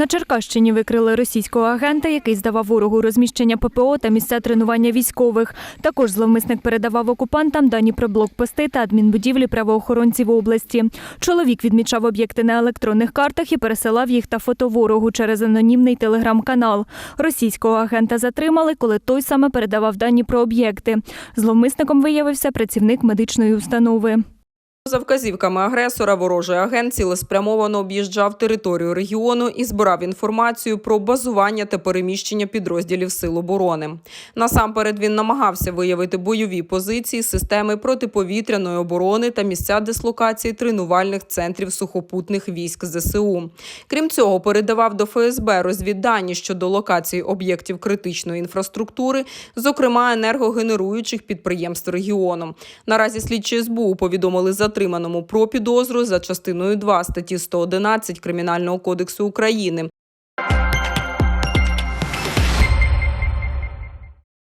На Черкащині викрили російського агента, який здавав ворогу розміщення ППО та місця тренування військових. Також зловмисник передавав окупантам дані про блокпости та адмінбудівлі правоохоронців області. Чоловік відмічав об'єкти на електронних картах і пересилав їх та фото ворогу через анонімний телеграм-канал. Російського агента затримали, коли той саме передавав дані про об'єкти. Зловмисником виявився працівник медичної установи. За вказівками агресора, ворожий агент цілеспрямовано об'їжджав територію регіону і збирав інформацію про базування та переміщення підрозділів Сил оборони. Насамперед він намагався виявити бойові позиції системи протиповітряної оборони та місця дислокації тренувальних центрів сухопутних військ ЗСУ. Крім цього, передавав до ФСБ розвіддані щодо локації об'єктів критичної інфраструктури, зокрема енергогенеруючих підприємств регіону. Наразі слідчі СБУ повідомили затриманому про підозру за частиною 2 статті 111 Кримінального кодексу України